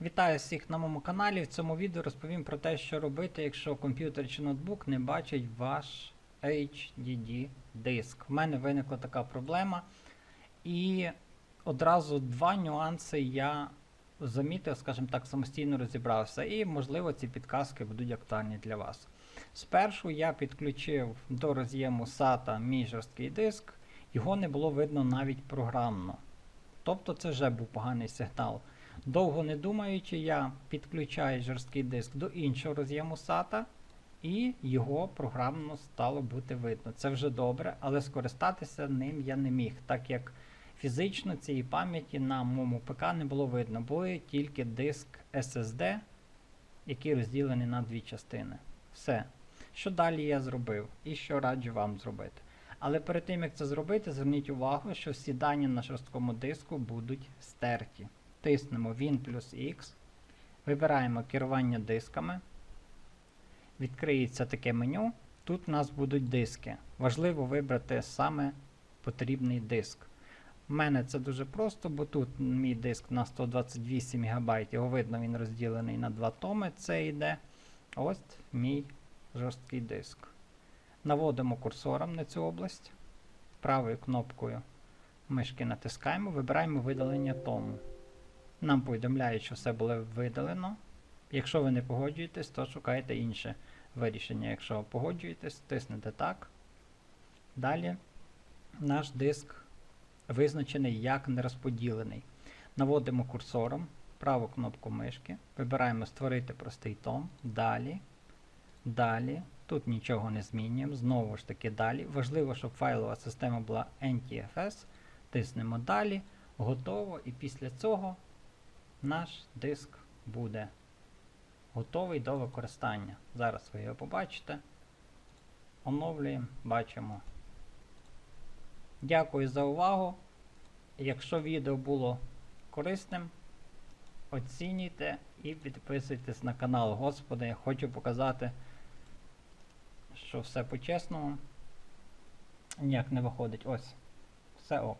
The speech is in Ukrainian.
Вітаю всіх на моєму каналі. В цьому відео розповім про те, що робити, якщо комп'ютер чи ноутбук не бачить ваш HDD диск. В мене виникла така проблема. І одразу два нюанси я замітив, скажімо так, самостійно розібрався. І, можливо, ці підказки будуть актуальні для вас. Спершу я підключив до роз'єму SATA мій жорсткий диск, його не було видно навіть програмно. Тобто це вже був поганий сигнал. Довго не думаючи, я підключаю жорсткий диск до іншого роз'єму SATA, і його програмно стало бути видно. Це вже добре, але скористатися ним я не міг, так як фізично цієї пам'яті на моєму ПК не було видно. Були тільки диск SSD, який розділений на дві частини. Все. Що далі я зробив і що раджу вам зробити. Але перед тим як це зробити, зверніть увагу, що всі дані на жорсткому диску будуть стерті. Тиснемо Win плюс X, вибираємо керування дисками. Відкриється таке меню. Тут у нас будуть диски. Важливо вибрати саме потрібний диск. У мене це дуже просто, бо тут мій диск на 128 МБ, його видно, він розділений на два томи. Це йде. Ось мій жорсткий диск. Наводимо курсором на цю область. Правою кнопкою мишки натискаємо, вибираємо видалення тому. Нам повідомляють, що все було видалено. Якщо ви не погоджуєтесь, то шукайте інше вирішення. Якщо погоджуєтесь, тиснете так. Далі наш диск визначений як нерозподілений. Наводимо курсором праву кнопку мишки, вибираємо Створити простий том. Далі. Далі. Тут нічого не змінюємо. Знову ж таки далі. Важливо, щоб файлова система була NTFS. Тиснемо далі. Готово. І після цього наш диск буде готовий до використання. Зараз ви його побачите. Оновлюємо, бачимо. Дякую за увагу. Якщо відео було корисним, оцінюйте і підписуйтесь на канал. Господи, я хочу показати, що все по-чесному. Ніяк не виходить. Ось. Все ок.